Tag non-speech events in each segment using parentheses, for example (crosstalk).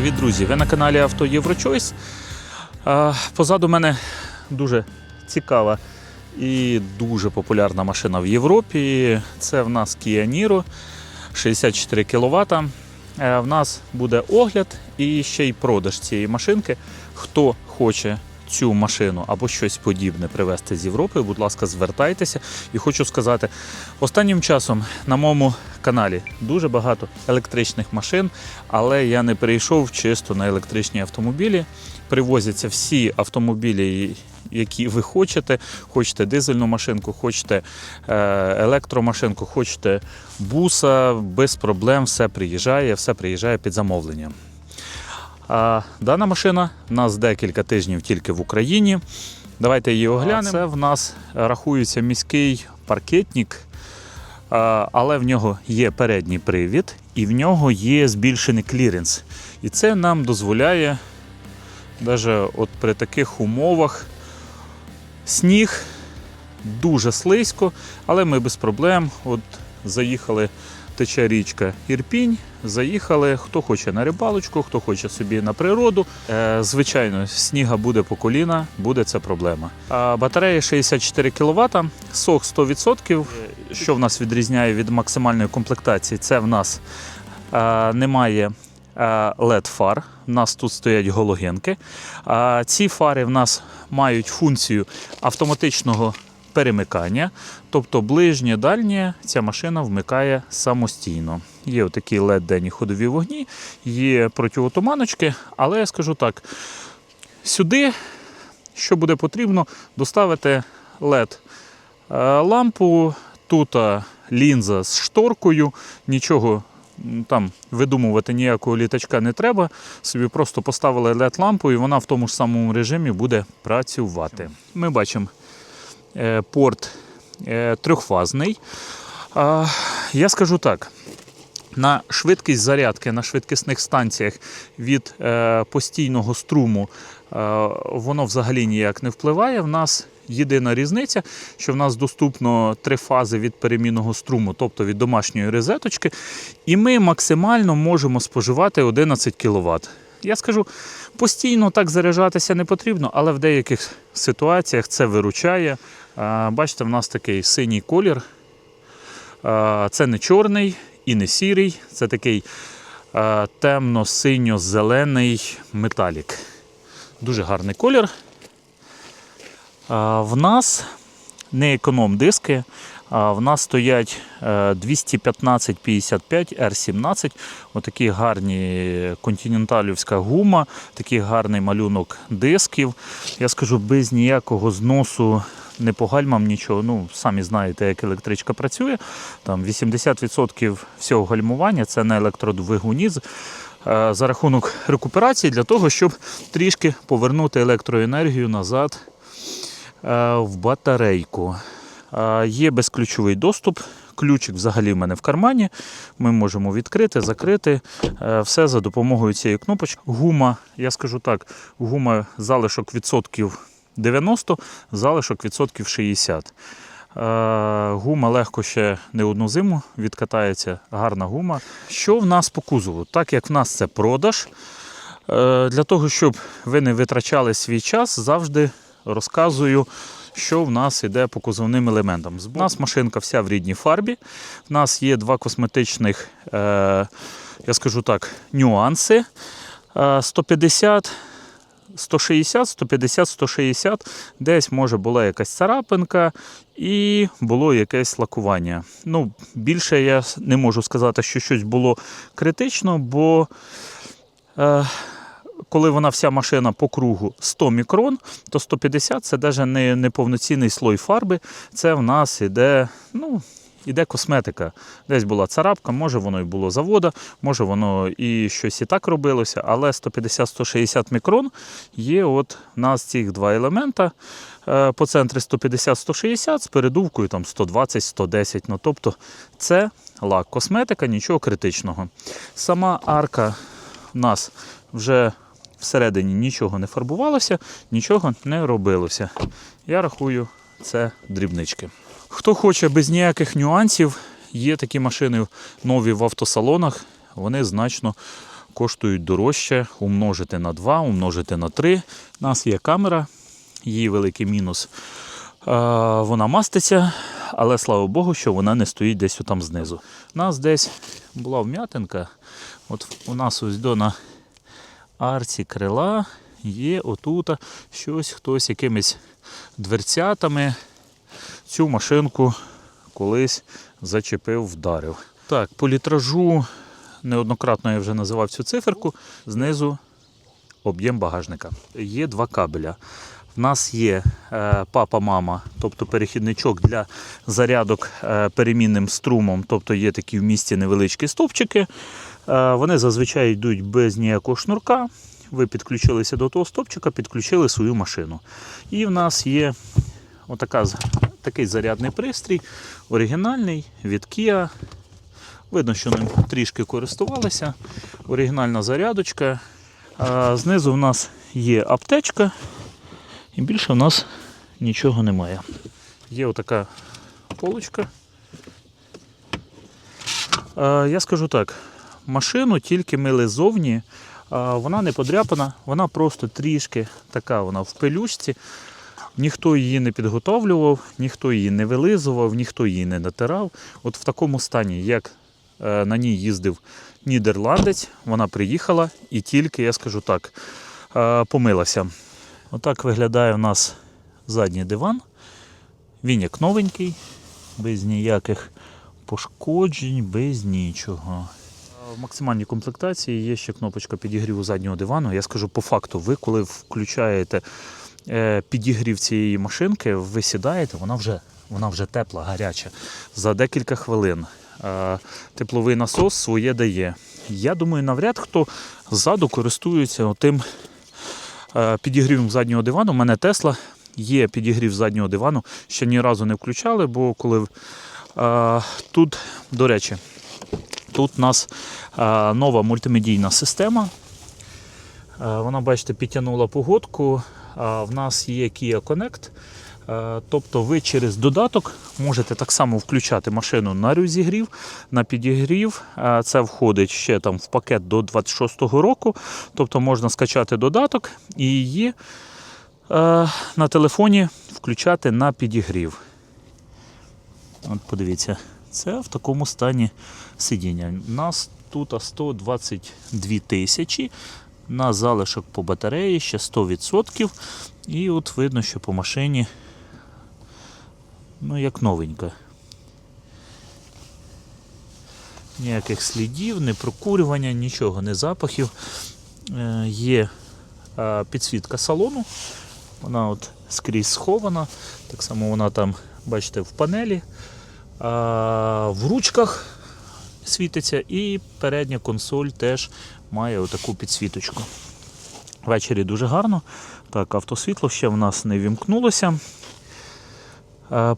Привіт, друзі! Ви на каналі Авто Єврочойс. Позаду мене дуже цікава і дуже популярна машина в Європі. Це в нас Kia Niro 64 кВт. В нас буде огляд і ще й продаж цієї машинки. Хто хоче цю машину або щось подібне привезти з Європи, будь ласка, звертайтеся. І хочу сказати, останнім часом на моєму каналі дуже багато електричних машин, але я не перейшов чисто на електричні автомобілі. Привозяться всі автомобілі, які ви хочете. Хочете дизельну машинку, хочете е, електромашинку, хочете буса, без проблем все приїжджає, все приїжджає під замовлення. А дана машина у нас декілька тижнів тільки в Україні. Давайте її оглянемо. Це в нас рахується міський паркетник, але в нього є передній привід і в нього є збільшений кліренс. І це нам дозволяє, навіть от при таких умовах, сніг дуже слизько, але ми без проблем от заїхали тече річка Ірпінь. Заїхали, хто хоче на рибалочку, хто хоче собі на природу. Е, звичайно, сніга буде по коліна, буде це проблема. А батарея 64 кВт, сок 100%. Що в нас відрізняє від максимальної комплектації? Це в нас е, немає led фар у нас тут стоять галогенки. Ці фари в нас мають функцію автоматичного перемикання, тобто ближнє, дальнє ця машина вмикає самостійно. Є отакі led денні ходові вогні, є протиотуманочки, але я скажу так: сюди, що буде потрібно, доставити LED е, лампу, тут е, лінза з шторкою, нічого там видумувати ніякого літачка не треба. Собі просто поставили LED лампу і вона в тому ж самому режимі буде працювати. Ми бачимо порт е, трьохфазний. Я скажу так. На швидкість зарядки на швидкісних станціях від е, постійного струму е, воно взагалі ніяк не впливає. В нас єдина різниця, що в нас доступно три фази від перемінного струму, тобто від домашньої розеточки, і ми максимально можемо споживати 11 кВт. Я скажу, постійно так заряджатися не потрібно, але в деяких ситуаціях це виручає. Бачите, в нас такий синій колір. Це не чорний і не сірий, це такий темно-синьо-зелений металік. Дуже гарний колір. В нас не економ диски, в нас стоять е, 215-55 R17. Отакі гарні континенталівська гума, такий гарний малюнок дисків. Я скажу, без ніякого зносу не по гальмам нічого. Ну, самі знаєте, як електричка працює. Там 80% всього гальмування це на електродвигуні. е, За рахунок рекуперації для того, щоб трішки повернути електроенергію назад е, в батарейку. Є безключовий доступ. Ключик взагалі в мене в кармані. Ми можемо відкрити, закрити. Е, Все за допомогою цієї кнопочки. Гума, я скажу так, гума залишок відсотків 90, залишок відсотків 60. Е, Гума легко ще не одну зиму відкатається, гарна гума. Що в нас по кузову? Так як в нас це продаж, е, для того, щоб ви не витрачали свій час, завжди розказую, що в нас йде по кузовним елементам. У нас машинка вся в рідній фарбі. У нас є два косметичних, е, я скажу так, нюанси. Е, 150 160, 150, 160, десь може була якась царапинка і було якесь лакування. Ну, більше я не можу сказати, що щось було критично, бо е, коли вона вся машина по кругу 100 мікрон, то 150 це навіть не, не повноцінний слой фарби. Це в нас іде, ну, іде косметика. Десь була царапка, може воно і було завода, може воно і щось і так робилося, але 150-160 мікрон є от в нас цих два елемента. Е, По центрі 150-160 з передувкою там 120-110. Ну, тобто це лак, косметика, нічого критичного. Сама арка в нас вже всередині нічого не фарбувалося, нічого не робилося. Я рахую, це дрібнички. Хто хоче без ніяких нюансів, є такі машини нові в автосалонах, вони значно коштують дорожче, умножити на 2, умножити на 3. У нас є камера, її великий мінус. Вона маститься, але слава Богу, що вона не стоїть десь там знизу. У нас десь була вм'ятинка. От у нас ось до на арці крила є отут щось, хтось якимись дверцятами цю машинку колись зачепив, вдарив. Так, по літражу неоднократно я вже називав цю циферку. Знизу об'єм багажника. Є два кабеля. В нас є е, папа-мама, тобто перехідничок для зарядок е, перемінним струмом, тобто є такі в місті невеличкі стовпчики. Е, вони зазвичай йдуть без ніякого шнурка. Ви підключилися до того стовпчика, підключили свою машину. І в нас є отака, такий зарядний пристрій, оригінальний від Kia. Видно, що ним трішки користувалися. Оригінальна зарядочка. А знизу в нас є аптечка, і більше в нас нічого немає. Є отака полочка. А, я скажу так: машину тільки мили зовні, вона не подряпана, вона просто трішки така вона в пелючці. Ніхто її не підготовлював, ніхто її не вилизував, ніхто її не натирав. От в такому стані, як е, на ній їздив нідерландець, вона приїхала і тільки, я скажу так, е, помилася. Отак виглядає у нас задній диван. Він як новенький, без ніяких пошкоджень, без нічого. В максимальній комплектації є ще кнопочка підігріву заднього дивану. Я скажу по факту, ви коли включаєте е, підігрів цієї машинки, ви сідаєте, вона вже, вона вже тепла, гаряча. За декілька хвилин е, тепловий насос своє дає. Я думаю, навряд хто ззаду користується тим е, підігрівом заднього дивану. У мене Тесла є підігрів заднього дивану. Ще ні разу не включали, бо коли тут, до речі, тут у нас е, нова мультимедійна система. Е, Вона, бачите, підтягнула погодку. А В нас є Kia Connect. Е, Тобто ви через додаток можете так само включати машину на розігрів, на підігрів. Е, Це входить ще там в пакет до 26-го року. Тобто можна скачати додаток і її е, на телефоні включати на підігрів. От подивіться, це в такому стані сидіння. У нас тут 122 тисячі. На залишок по батареї ще 100%. І от видно, що по машині ну як новенька. Ніяких слідів, не прокурювання, нічого, не запахів. Е, є підсвітка салону. Вона от скрізь схована. Так само вона там, бачите, в панелі. В ручках світиться, і передня консоль теж має отаку підсвіточку. Ввечері дуже гарно. Так, автосвітло ще в нас не вімкнулося.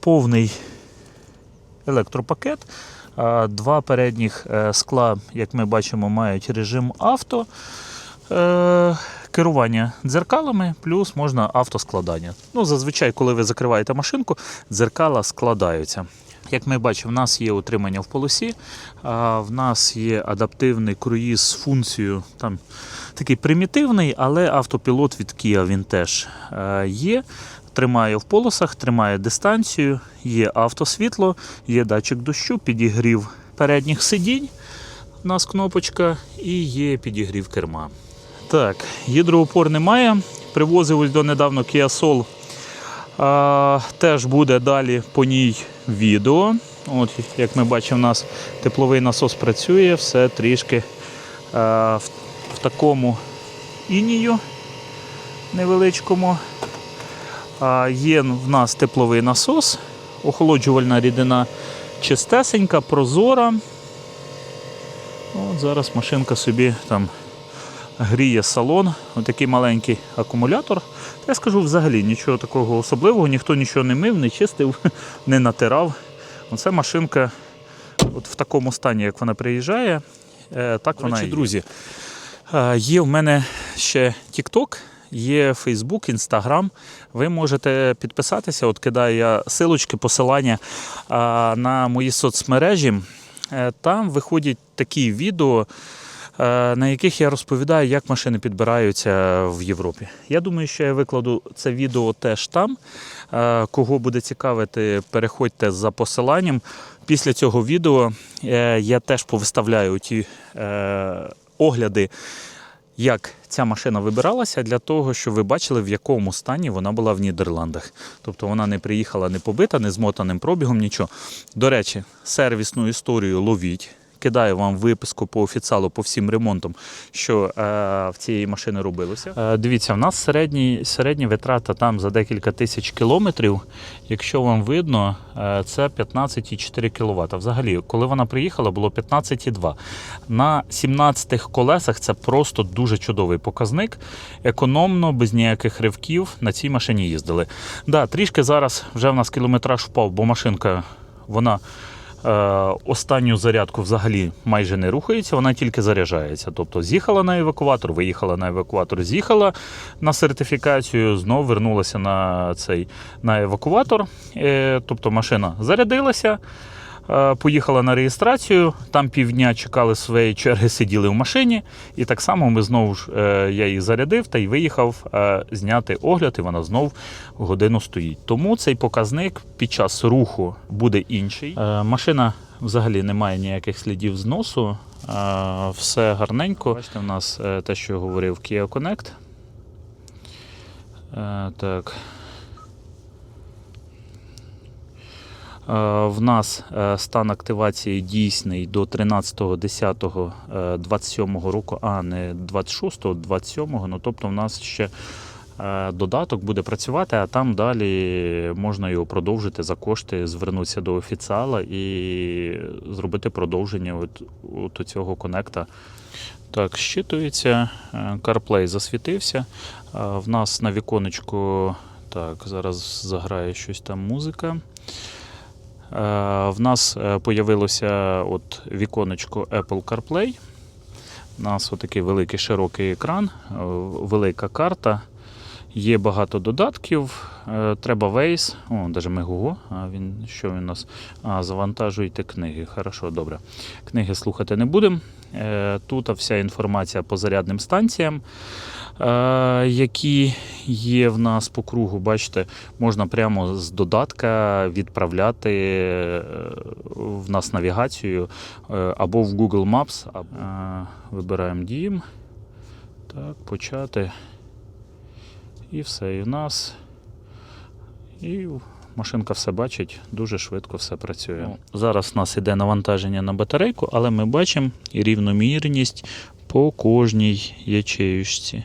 Повний електропакет. Два передніх е, скла, як ми бачимо, мають режим авто. Е, Керування дзеркалами, плюс можна автоскладання. Ну, зазвичай, коли ви закриваєте машинку, дзеркала складаються. Як ми бачимо, в нас є утримання в полосі, в нас є адаптивний круїз з функцією, там такий примітивний, але автопілот від Kia він теж е, є. Тримає в полосах, тримає дистанцію, є автосвітло, є датчик дощу, підігрів передніх сидінь. У нас кнопочка і є підігрів керма. Так, гідроупор немає. Привозив ось до недавно Kia Soul. Теж буде далі по ній відео. От, як ми бачимо, у нас тепловий насос працює, все трішки а, в, такому інію невеличкому. Є в нас тепловий насос, охолоджувальна рідина чистесенька, прозора. От зараз машинка собі там гріє салон, отакий маленький акумулятор. Та я скажу взагалі нічого такого особливого, ніхто нічого не мив, не чистив, (laughs) не натирав. Оце машинка от в такому стані, як вона приїжджає, е, так вона. і є. друзі, е, є в мене ще TikTok, є Facebook, Instagram. Ви можете підписатися, от кидаю я силочки, посилання на мої соцмережі. Е, Там виходять такі відео е, на яких я розповідаю, як машини підбираються в Європі. Я думаю, що я викладу це відео теж там. Е, Кого буде цікавити, переходьте за посиланням. Після цього відео е, я теж повиставляю ті е, огляди, як ця машина вибиралася, для того, щоб ви бачили, в якому стані вона була в Нідерландах. Тобто вона не приїхала не побита, не змотаним пробігом, нічого. До речі, сервісну історію ловіть. Кидаю вам виписку по офіціалу по всім ремонтам, що е, в цієї машини робилося. Е, дивіться, в нас середні, середня витрата там за декілька тисяч кілометрів. Якщо вам видно, е, це 15,4 кВт. Взагалі, коли вона приїхала, було 15,2. На 17 колесах це просто дуже чудовий показник. Економно, без ніяких ривків на цій машині їздили. Да, трішки зараз вже в нас кілометраж впав, бо машинка вона. Е, останню зарядку взагалі майже не рухається, вона тільки заряджається. Тобто з'їхала на евакуатор, виїхала на евакуатор, з'їхала на сертифікацію, знову вернулася на цей на евакуатор. Е, Тобто машина зарядилася. Е, Поїхала на реєстрацію, там півдня чекали своєї черги, сиділи в машині, і так само ми знову ж е, я її зарядив та й виїхав е, зняти огляд, і вона знов годину стоїть. Тому цей показник під час руху буде інший. Машина взагалі не має ніяких слідів зносу, все гарненько. Бачите, в нас те, що говорив, Kia Connect. Так. В нас е, стан активації дійсний до 13.10.27 року, а не 26-го, 27-го. Ну, тобто в нас ще е, додаток буде працювати, а там далі можна його продовжити за кошти, звернутися до офіціала і зробити продовження от, от цього конекта. Так, щитується, е, CarPlay засвітився. Е, В нас на віконечку, так, зараз заграє щось там музика. Е, В нас е, появилося от віконечко Apple CarPlay. У нас отакий великий широкий екран, е, велика карта. Є багато додатків. Треба Waze. О, навіть Megugo. А він що він у нас? А, завантажуйте книги. Хорошо, добре. Книги слухати не будемо. Тут вся інформація по зарядним станціям, які є в нас по кругу. Бачите, можна прямо з додатка відправляти е, в нас навігацію е, або в Google Maps. Е, Вибираємо дім. Так, почати. І все. І в нас. І машинка все бачить, дуже швидко все працює. Ну, Зараз у нас іде навантаження на батарейку, але ми бачимо рівномірність по кожній ячеюшці.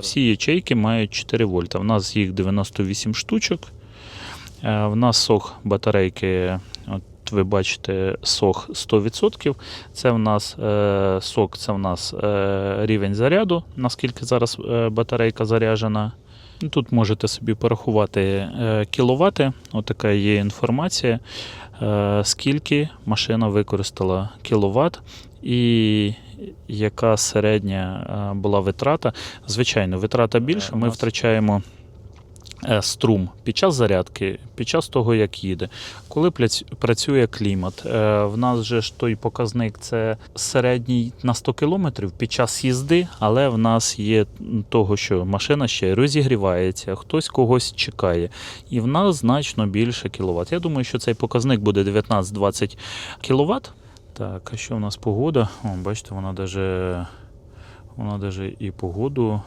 Всі ячейки мають 4 вольта. У нас їх 98 штучок. Е, В нас сох батарейки, от ви бачите, сох 100%. Це в нас е, сок, це в нас е, рівень заряду, наскільки зараз батарейка заряджена. Ну, Тут можете собі порахувати кіловати. Отака є інформація, скільки машина використала кіловат і яка середня е, була витрата. Звичайно, витрата більша. Ми втрачаємо е, струм під час зарядки, під час того, як їде. Коли працює клімат, е, в нас же ж той показник це середній на 100 км під час їзди, але в нас є того, що машина ще розігрівається, хтось когось чекає, і в нас значно більше кіловат. Я думаю, що цей показник буде 19-20 кВт. Так, а що в нас погода? О, бачите, вона даже, вона даже і погоду.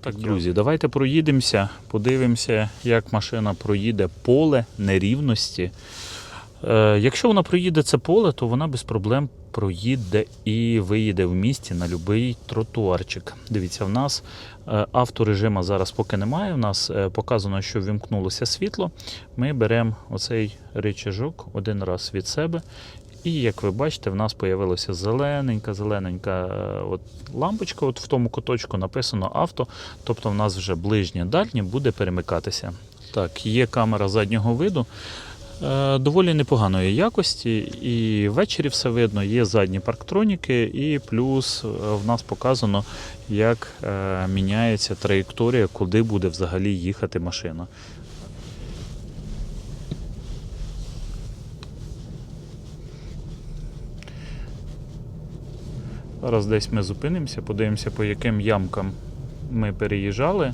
Так, друзі, давайте проїдемося, подивимося, як машина проїде поле нерівності. Е, якщо вона проїде це поле, то вона без проблем проїде і виїде в місті на будь-який тротуарчик. Дивіться, в нас е, авторежима зараз поки немає. У нас е, показано, що вімкнулося світло. Ми беремо оцей рычажок один раз від себе. І як ви бачите, в нас з'явилася зелененька, зелененька е, от лампочка. От в тому куточку написано авто, тобто в нас вже ближнє дальнє буде перемикатися. Так, є камера заднього виду. Е, Доволі непоганої якості, і ввечері все видно, є задні парктроніки, і плюс е, в нас показано, як міняється траєкторія, куди буде взагалі їхати машина. Зараз десь ми зупинимося, подивимося, по яким ямкам ми переїжджали.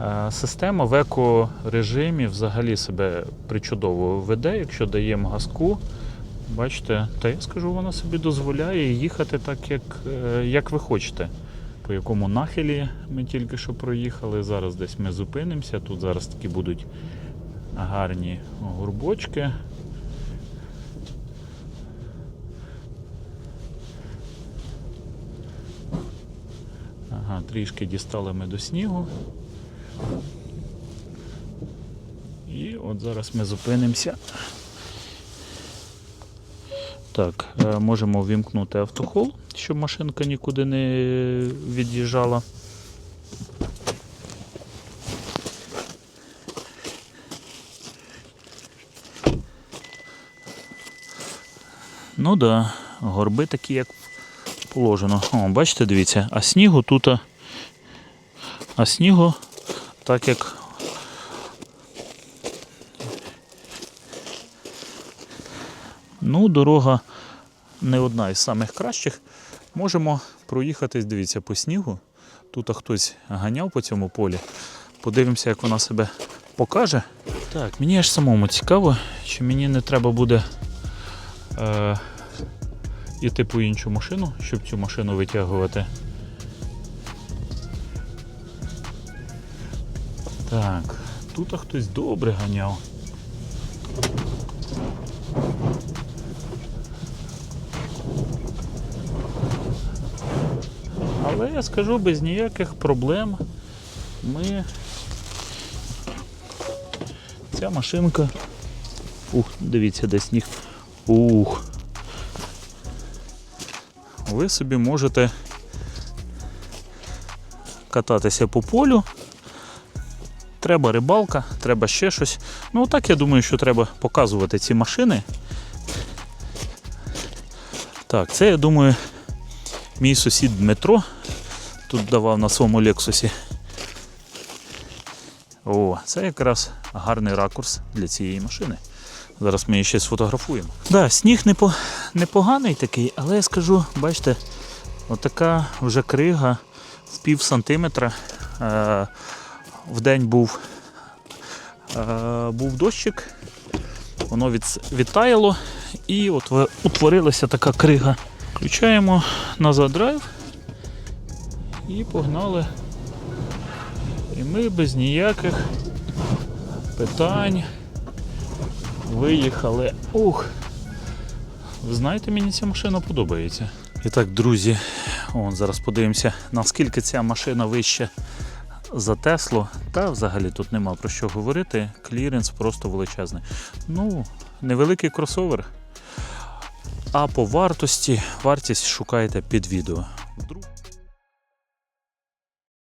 Е, Система в еко-режимі взагалі себе причудово веде, якщо даємо газку. Бачите, та я скажу, вона собі дозволяє їхати так, як, е, як ви хочете. По якому нахилі ми тільки що проїхали. Зараз десь ми зупинимося. Тут зараз такі будуть гарні горбочки. Ага, трішки дістали ми до снігу. І от зараз ми зупинимося. Так, е, можемо ввімкнути автохол, щоб машинка нікуди не від'їжджала. Ну да, горби такі, як положено. О, бачите, дивіться, а снігу тут. а- снігу, так як Ну, дорога не одна із самих кращих. Можемо проїхатись, дивіться, по снігу. Тут хтось ганяв по цьому полі. Подивимося, як вона себе покаже. Так, мені аж самому цікаво, чи мені не треба буде е, іти по іншу машину, щоб цю машину витягувати. Так, тут хтось добре ганяв. Але я скажу без ніяких проблем. Ми. Ця машинка. Ух, дивіться, де сніг. Ух. Ви собі можете кататися по полю. Треба рибалка, треба ще щось. Ну так я думаю, що треба показувати ці машини. Так, це я думаю мій сусід Дмитро тут давав на своєму Лексусі. О, це якраз гарний ракурс для цієї машини. Зараз ми її ще сфотографуємо. Да, сніг непо, непоганий такий, але я скажу, бачите, отака вже крига в пів сантиметра. Е, в день був, е, був дощик, воно від, відтаяло і от утворилася така крига. Включаємо назад драйв і погнали. І ми без ніяких питань виїхали. Ух! Ви знаєте, мені ця машина подобається. І так, друзі, он, зараз подивимося, наскільки ця машина вища за Теслу. Та взагалі тут нема про що говорити. Кліренс просто величезний. Ну, невеликий кросовер. А по вартості, вартість шукайте під відео. Вдруг